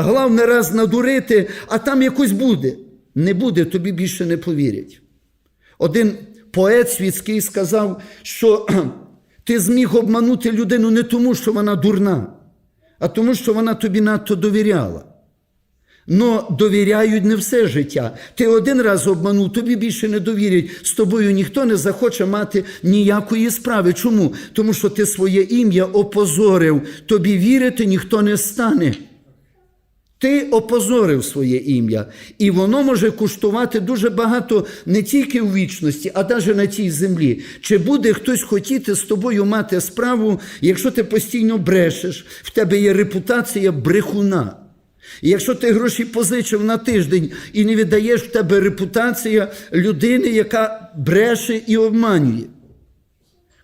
Головне раз надурити, а там якось буде. Не буде, тобі більше не повірять. Один поет світський сказав, що ти зміг обманути людину не тому, що вона дурна, а тому, що вона тобі надто довіряла. Но довіряють не все життя. Ти один раз обманув, тобі більше не довірять. З тобою ніхто не захоче мати ніякої справи. Чому? Тому що ти своє ім'я опозорив, тобі вірити ніхто не стане. Ти опозорив своє ім'я, і воно може коштувати дуже багато не тільки у вічності, а навіть на цій землі. Чи буде хтось хотіти з тобою мати справу, якщо ти постійно брешеш, в тебе є репутація брехуна. Якщо ти гроші позичив на тиждень і не віддаєш в тебе репутація людини, яка бреше і обманює.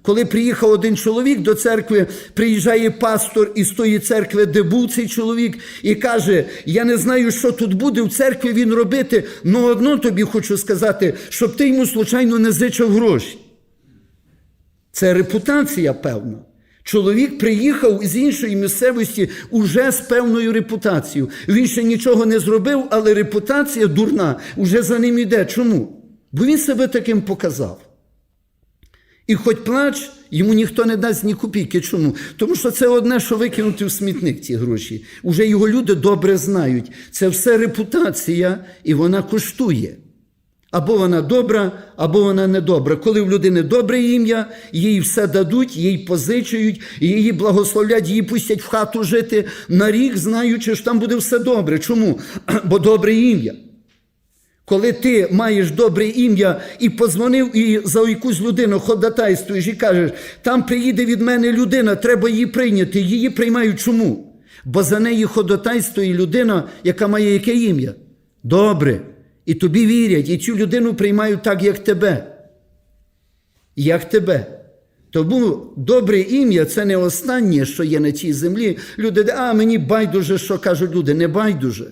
Коли приїхав один чоловік до церкви, приїжджає пастор із тої церкви, де був цей чоловік, і каже: Я не знаю, що тут буде в церкві він робити, але одно тобі хочу сказати, щоб ти йому случайно не зичив гроші. Це репутація певна. Чоловік приїхав з іншої місцевості уже з певною репутацією. Він ще нічого не зробив, але репутація дурна вже за ним йде. Чому? Бо він себе таким показав. І хоч плач, йому ніхто не дасть ні копійки. Чому? Тому що це одне, що викинути в смітник ці гроші. Уже його люди добре знають. Це все репутація, і вона коштує. Або вона добра, або вона недобра. Коли в людини добре ім'я, їй все дадуть, їй позичують, її благословлять, її пустять в хату жити на рік, знаючи, що там буде все добре. Чому? Бо добре ім'я. Коли ти маєш добре ім'я і позвонив і за якусь людину ходатайствуєш і кажеш, там приїде від мене людина, треба її прийняти. Її приймають чому? Бо за неї ходатайствує людина, яка має яке ім'я? Добре. І тобі вірять, і цю людину приймають так, як тебе. Як тебе. Тому добре ім'я це не останнє, що є на цій землі. Люди, а мені байдуже, що кажуть люди, не байдуже.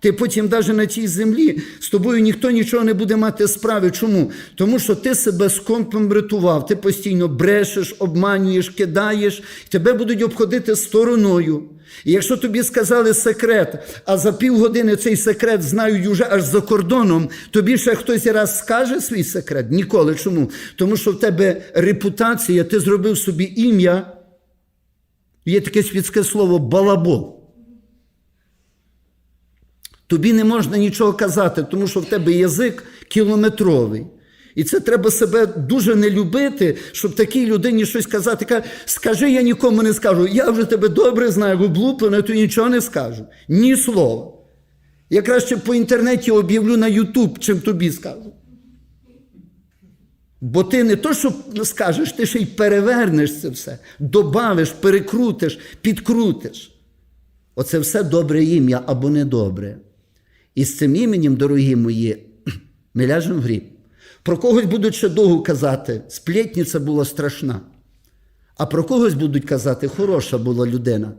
Ти потім навіть на цій землі з тобою ніхто нічого не буде мати справи. Чому? Тому що ти себе скомпрометував, ти постійно брешеш, обманюєш, кидаєш, тебе будуть обходити стороною. І якщо тобі сказали секрет, а за півгодини цей секрет знають уже аж за кордоном, тобі ще хтось раз скаже свій секрет? Ніколи. Чому? Тому що в тебе репутація, ти зробив собі ім'я. Є таке світське слово балабол. Тобі не можна нічого казати, тому що в тебе язик кілометровий. І це треба себе дуже не любити, щоб такій людині щось казати. Каже, скажи, я нікому не скажу. Я вже тебе добре знаю, облуплене, то нічого не скажу. Ні слова. Я краще по інтернеті об'явлю на Ютуб, чим тобі скажу. Бо ти не то, що скажеш, ти ще й перевернеш це все, добавиш, перекрутиш, підкрутиш. Оце все добре ім'я або недобре. І з цим іменем, дорогі мої, ми ляжемо в гріб. Про когось будуть ще довго казати, сплетниця була страшна. А про когось будуть казати, хороша була людина.